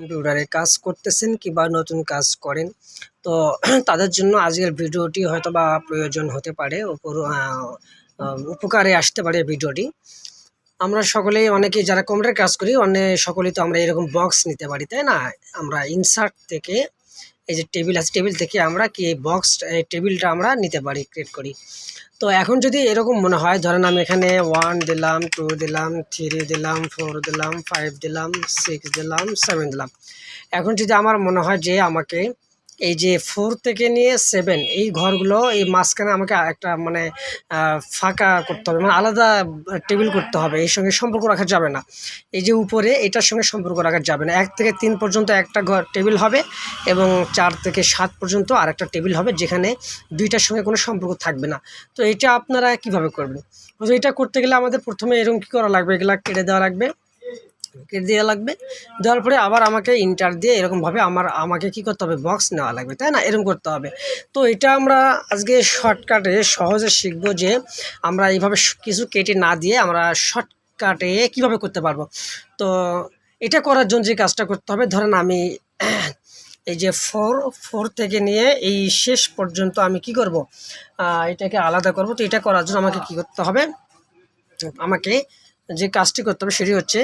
কম্পিউটারে কাজ করতেছেন কিংবা নতুন কাজ করেন, তো তাদের জন্য আজকের ভিডিওটি হয়তো বা প্রয়োজন হতে পারে উপকারে আসতে পারে ভিডিওটি। আমরা সকলেই অনেকে যারা কম্পিউটার কাজ করি অনেক সকলেই তো আমরা এরকম বক্স নিতে পারি, তাই না? আমরা ইনসার্ট থেকে এই যে টেবিল আছে, টেবিল থেকে আমরা কি বক্স টেবিলটা আমরা নিতে পারি ক্রিয়েট করি। তো এখন যদি এরকম মনে হয়, ধরেন আমি এখানে ওয়ান দিলাম টু দিলাম থ্রি দিলাম ফোর দিলাম ফাইভ দিলাম সিক্স দিলাম সেভেন দিলাম। এখন যদি আমার মনে হয় যে আমাকে এই যে ফোর থেকে নিয়ে সেভেন এই ঘরগুলো এই মাঝখানে আমাকে একটা মানে ফাঁকা করতে হবে মানে আলাদা টেবিল করতে হবে, এর সঙ্গে সম্পর্ক রাখা যাবে না। এই যে উপরে, এটার সঙ্গে সম্পর্ক রাখা যাবে না। এক থেকে তিন পর্যন্ত একটা ঘর টেবিল হবে এবং চার থেকে সাত পর্যন্ত আর একটা টেবিল হবে, যেখানে দুইটার সঙ্গে কোনো সম্পর্ক থাকবে না। তো এটা আপনারা কীভাবে করবেন? এটা করতে গেলে আমাদের প্রথমে এরকম কী করা লাগবে? এগুলা কেটে দেওয়া লাগবে। কেটে দেওয়া লাগবে। দেওয়ার পরে আবার আমাকে ইন্টার দিয়ে এরকমভাবে আমার, আমাকে কি করতে হবে? বক্স নেওয়া লাগবে, তাই না? এরকম করতে হবে। তো এটা আমরা আজকে শর্টকাটে সহজে শিখব যে আমরা এইভাবে কিছু কেটে না দিয়ে আমরা শর্টকাটে কীভাবে করতে পারব। তো এটা করার জন্য যে কাজটা করতে হবে, ধরেন আমি এই যে ফোর ফোর থেকে নিয়ে এই শেষ পর্যন্ত আমি কি করব? এটাকে আলাদা করব। তো এটা করার জন্য আমাকে কি করতে হবে? আমাকে যে কাজটি করতে হবে সেটি হচ্ছে